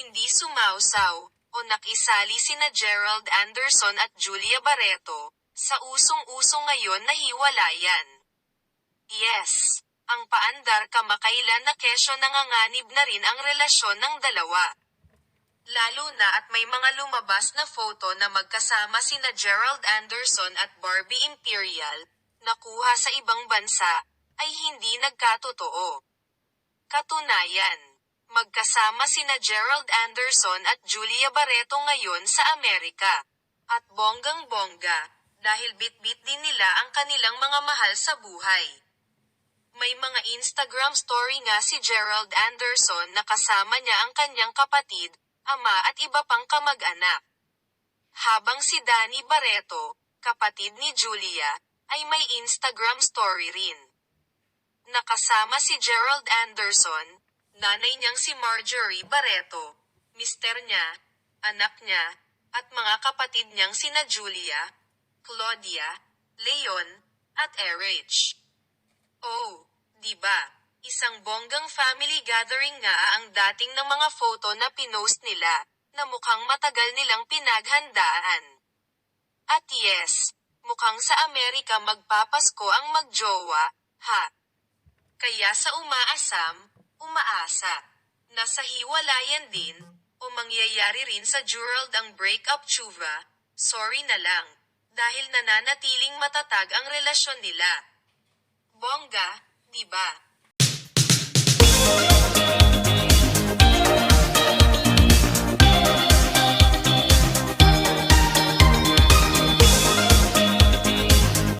Hindi sumausaw o nakisali sina Gerald Anderson at Julia Barreto sa usong-uso ngayon na hiwalayan. Yes, ang paandar kamakailan na kesyo nanganganib na rin ang relasyon ng dalawa. Lalo na at may mga lumabas na photo na magkasama sina Gerald Anderson at Barbie Imperial, nakuha sa ibang bansa, ay hindi nagkatotoo. Katunayan, magkasama sina Gerald Anderson at Julia Barreto ngayon sa Amerika. At bonggang-bongga, dahil bit-bit din nila ang kanilang mga mahal sa buhay. May mga Instagram story nga si Gerald Anderson na kasama niya ang kanyang kapatid, ama at iba pang kamag-anak. Habang si Danny Barreto, kapatid ni Julia, ay may Instagram story rin. Nakasama si Gerald Anderson, nanay niyang si Marjorie Barreto, mister niya, anak niya, at mga kapatid niyang sina Julia, Claudia, Leon, at Erich. Oh, di ba? Isang bonggang family gathering nga ang dating ng mga photo na pinost nila, na mukhang matagal nilang pinaghandaan. At yes, mukhang sa Amerika magpapasko ang magjowa, ha? Kaya sa umaasam, umaasa. Nasa hiwalayan din, o mangyayari rin sa Gerald ang breakup tsuva, sorry na lang, dahil nananatiling matatag ang relasyon nila. Bongga, di ba?